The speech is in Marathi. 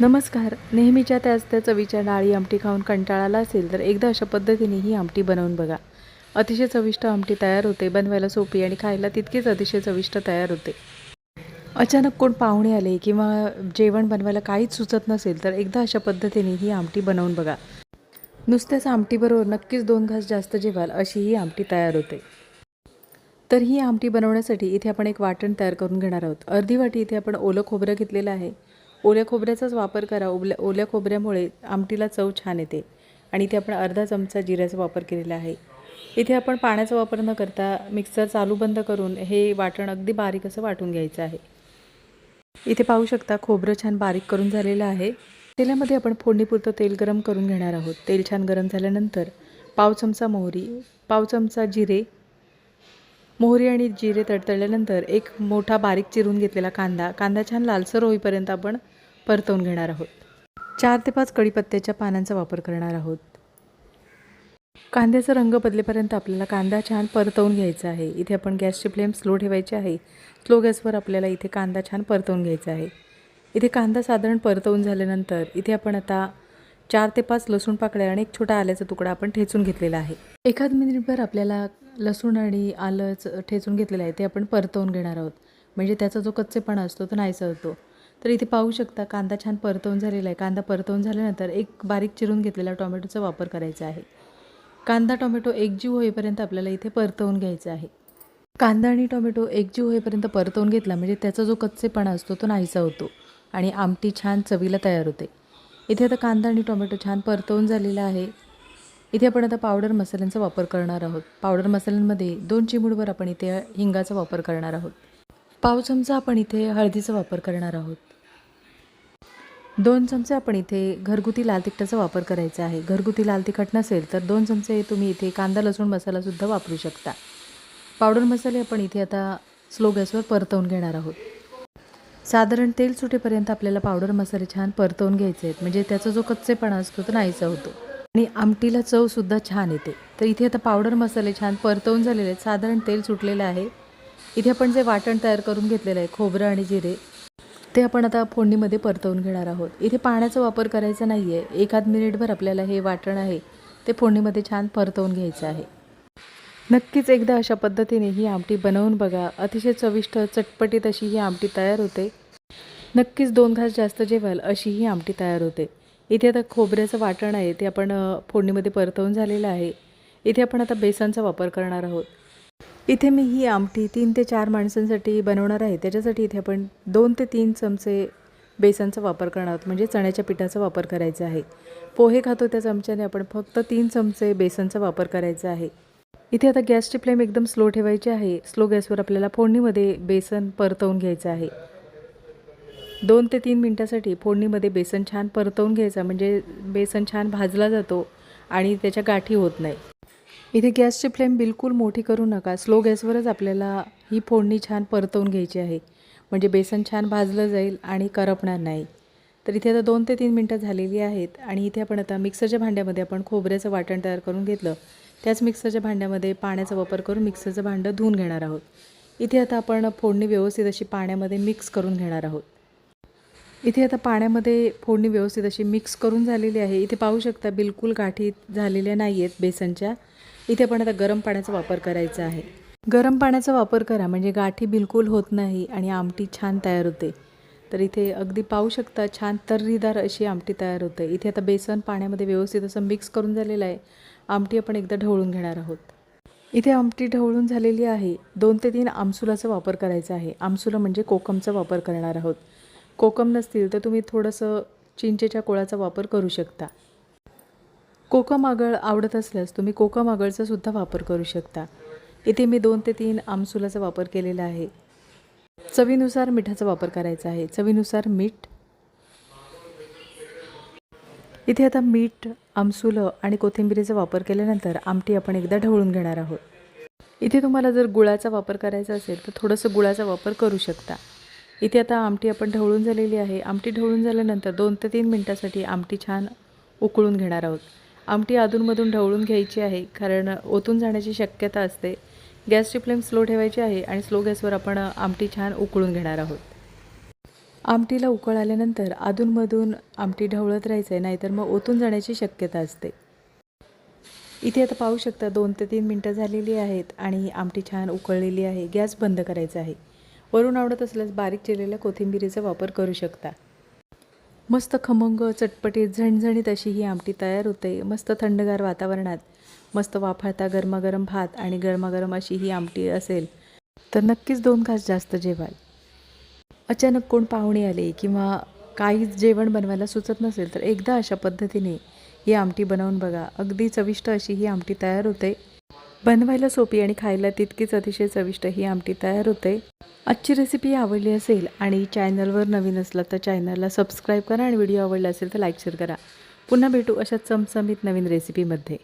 नमस्कार. नेहमीच्या त्याच त्या चवीच्या डाळी आमटी खाऊन कंटाळाला असेल तर एकदा अशा पद्धतीने ही आमटी बनवून बघा. अतिशय चविष्ट आमटी तयार होते. बनवायला सोपी आणि खायला तितकीच अतिशय चविष्ट तयार होते. अचानक कोण पाहुणे आले किंवा जेवण बनवायला काहीच सुचत नसेल तर एकदा अशा पद्धतीने ही आमटी बनवून बघा. नुसत्याच आमटीबरोबर नक्कीच दोन घास जास्त जेवाल अशी ही आमटी तयार होते. तर ही आमटी बनवण्यासाठी इथे आपण एक वाटण तयार करून घेणार आहोत. अर्धी वाटी इथे आपण ओलं खोबरं घेतलेलं आहे. ओल्या खोबऱ्याचाच वापर करा. ओल्या ओल्या खोबऱ्यामुळे आमटीला चव छान येते. आणि इथे आपण अर्धा चमचा जिऱ्याचा वापर केलेला आहे. इथे आपण पाण्याचा वापर न करता मिक्सर चालू बंद करून हे वाटण अगदी बारीक असं वाटून घ्यायचं आहे. इथे पाहू शकता खोबरं छान बारीक करून झालेलं आहे. तेलामध्ये आपण फोडणीपुरतं तेल गरम करून घेणार आहोत. तेल छान गरम झाल्यानंतर पाव चमचा मोहरी पाव चमचा जिरे मोहरी आणि जिरे तडतडल्यानंतर एक मोठा बारीक चिरून घेतलेला कांदा. कांदा छान लालसर होईपर्यंत आपण परतवून घेणार आहोत. चार ते पाच कढीपत्त्याच्या पानांचा वापर करणार आहोत. कांद्याचा रंग बदलेपर्यंत आपल्याला कांदा छान परतवून घ्यायचा आहे. इथे आपण गॅसची फ्लेम स्लो ठेवायची आहे. स्लो गॅसवर आपल्याला इथे कांदा छान परतवून घ्यायचा आहे. इथे कांदा साधारण परतवून झाल्यानंतर इथे आपण आता चार ते पाच लसूण पाकळ्या आणि एक छोटा आल्याचा तुकडा आपण ठेचून घेतलेला आहे. एखाद मिनिटभर आपल्याला लसूण आणि आलंच ठेचून घेतलेलं आहे ते आपण परतवून घेणार आहोत. म्हणजे त्याचा जो कच्चेपणा असतो तो नाहीसा होतो. तर इथे पाहू शकता कांदा छान परतवून झालेला आहे. कांदा परतवून झाल्यानंतर एक बारीक चिरून घेतलेला टोमॅटोचा वापर करायचा आहे. कांदा टोमॅटो एकजीव होईपर्यंत आपल्याला इथे परतवून घ्यायचा आहे. कांदा आणि टोमॅटो एकजीव होईपर्यंत परतवून घेतला म्हणजे त्याचा जो कच्चेपणा असतो तो नाहीसा होतो आणि आमटी छान चवीला तयार होते. इथे आता कांदा आणि टोमॅटो छान परतवून झालेला आहे. इथे आपण आता पावडर मसाल्यांचा वापर करणार आहोत. पावडर मसाल्यांमध्ये दोन चिमूडवर आपण इथे हिंगाचा वापर करणार आहोत. पाव चमचा आपण इथे हळदीचा वापर करणार आहोत. दोन चमचे आपण इथे घरगुती लाल तिखटाचा वापर करायचा आहे. घरगुती लाल तिखट नसेल तर दोन चमचे तुम्ही इथे कांदा लसूण मसालासुद्धा वापरू शकता. पावडर मसाले आपण इथे आता स्लो गॅसवर परतवून घेणार आहोत. साधारण तेल सुटेपर्यंत आपल्याला पावडर मसाले छान परतवून घ्यायचे आहेत. म्हणजे त्याचा जो कच्चेपणा असतो तो नाहीसा होतो. आणि आमटीला चवसुद्धा छान येते. तर इथे आता पावडर मसाले छान परतवून झालेले आहेत. साधारण तेल सुटलेलं आहे. इथे आपण जे वाटण तयार करून घेतलेलं आहे खोबरं आणि जिरे ते आपण आता फोडणीमध्ये परतवून घेणार आहोत. इथे पाण्याचा वापर करायचा नाही आहे एखाद मिनिटभर आपल्याला हे वाटण आहे. ते फोडणीमध्ये छान परतवून घ्यायचं आहे. नक्कीच एकदा अशा पद्धतीने ही आमटी बनवून बघा. अतिशय चविष्ट चटपटीत अशी ही आमटी तयार होते. नक्कीच दोन घास जास्त जेवाल अशी ही आमटी तयार होते. इथे आता खोबऱ्याचं वाटण आहे. ते आपण फोडणीमध्ये परतवून झालेलं आहे. इथे आपण आता बेसनचा वापर करणार आहोत. इथे मी ही आमटी तीन ते चार माणसांसाठी बनवणार आहे. त्याच्यासाठी इथे आपण दोन ते तीन चमचे बेसनचा वापर करणार आहोत. म्हणजे चण्याच्या पिठाचा वापर करायचा आहे. पोहे खातो त्या चमच्याने आपण फक्त तीन चमचे बेसनचा वापर करायचा आहे. इथे आता गॅसची फ्लेम एकदम स्लो ठेवायची आहे. स्लो गॅसवर आपल्याला फोडणीमध्ये बेसन परतवून घ्यायचं आहे. दोन ते तीन मिनटासाठी फोडणीमध्ये बेसन छान परतवून घ्यायचा म्हणजे बेसन छान भाजला जातो आणि त्याच्या गाठी होत नाही. इथे गॅसची फ्लेम बिलकुल मोठी करू नका. स्लो गॅसवरच आपल्याला ही फोडणी छान परतवून घ्यायची आहे. म्हणजे बेसन छान भाजलं जाईल आणि करपणार नाही. तर इथे आता दोन ते तीन मिनटं झालेली आहेत आणि इथे आपण आता मिक्सरच्या भांड्यामध्ये आपण खोबऱ्याचं वाटण तयार करून घेतलं. त्याच मिक्सरच्या भांड्यामध्ये पाण्याचा वापर करून मिक्सरचं भांडं धुवून घेणार आहोत. इथे आता आपण फोडणी व्यवस्थित अशी पाण्यामध्ये मिक्स करून घेणार आहोत. इथे आता पाण्यामध्ये फोडणी व्यवस्थित अशी मिक्स करून झालेली आहे. इथे पाहू शकता बिलकुल गाठी झालेल्या नाही आहेत बेसनच्या. इथे आपण आता गरम पाण्याचा वापर करायचा आहे. गरम पाण्याचा वापर करा म्हणजे गाठी बिलकुल होत नाही आणि आमटी छान तयार होते. तर इथे अगदी पाहू शकता छान तर्रीदार अशी आमटी तयार होते. इथे आता बेसन पाण्यामध्ये व्यवस्थित असं मिक्स करून झालेलं आहे. आमटी आपण एकदा ढवळून घेणार आहोत. इथे आमटी ढवळून झालेली आहे. दोन ते तीन आमसुलाचा वापर करायचा आहे. आमसुला म्हणजे कोकमचा वापर करणार आहोत. कोकम नसतील तर तुम्ही थोडंसं चिंचेच्या कोळाचा वापर करू शकता. कोकम आगळ आवडत असल्यास तुम्ही कोकम आगळचा सुद्धा वापर करू शकता. इथे मी दोन ते तीन आमसुलाचा वापर केलेला आहे. चवीनुसार मिठाचा वापर करायचा आहे. चवीनुसार मीठ. इथे आता मीठ आमसुलं आणि कोथिंबिरीचा वापर केल्यानंतर आमटी आपण एकदा ढवळून घेणार आहोत. इथे तुम्हाला जर गुळाचा वापर करायचा असेल तर थोडंसं गुळाचा वापर करू शकता. इथे आता आमटी आपण ढवळून झालेली आहे. आमटी ढवळून झाल्यानंतर दोन ते तीन मिनटासाठी आमटी छान उकळून घेणार आहोत. आमटी अधूनमधून ढवळून घ्यायची आहे कारण ओतून जाण्याची शक्यता असते. गॅसची फ्लेम स्लो ठेवायची आहे आणि स्लो गॅसवर आपण आमटी छान उकळून घेणार आहोत. आमटीला उकळ आल्यानंतर अधूनमधून आमटी ढवळत राहायचं आहे नाहीतर मग ओतून जाण्याची शक्यता असते. इथे आता पाहू शकता दोन ते तीन मिनटं झालेली आहेत आणि आमटी छान उकळलेली आहे गॅस बंद करायचा आहे. वरून आवडत असल्यास बारीक चिरलेल्या कोथिंबिरीचा वापर करू शकता. मस्त खमंग चटपटीत झणझणीत अशी ही आमटी तयार होते. मस्त थंडगार वातावरणात. मस्त वाफाळता गरमागरम भात आणि गरमागरम अशी ही आमटी असेल तर नक्कीच दोन घास जास्त जेवाल. अचानक कोण पाहुणे आले किंवा काहीच जेवण बनवायला सुचत नसेल तर एकदा अशा पद्धतीने ही आमटी बनवून बघा. अगदी चविष्ट अशी ही आमटी तयार होते. बनवायला सोपी आणि खायला तितकीच अतिशय चविष्ट ही आमटी तयार होते. आजची रेसिपी आवडली असेल आणि चॅनलवर नवीन असला तर चॅनलला सबस्क्राईब करा आणि व्हिडिओ आवडला असेल तर लाईक शेअर करा. पुन्हा भेटू अशा चमचमीत नवीन रेसिपीमध्ये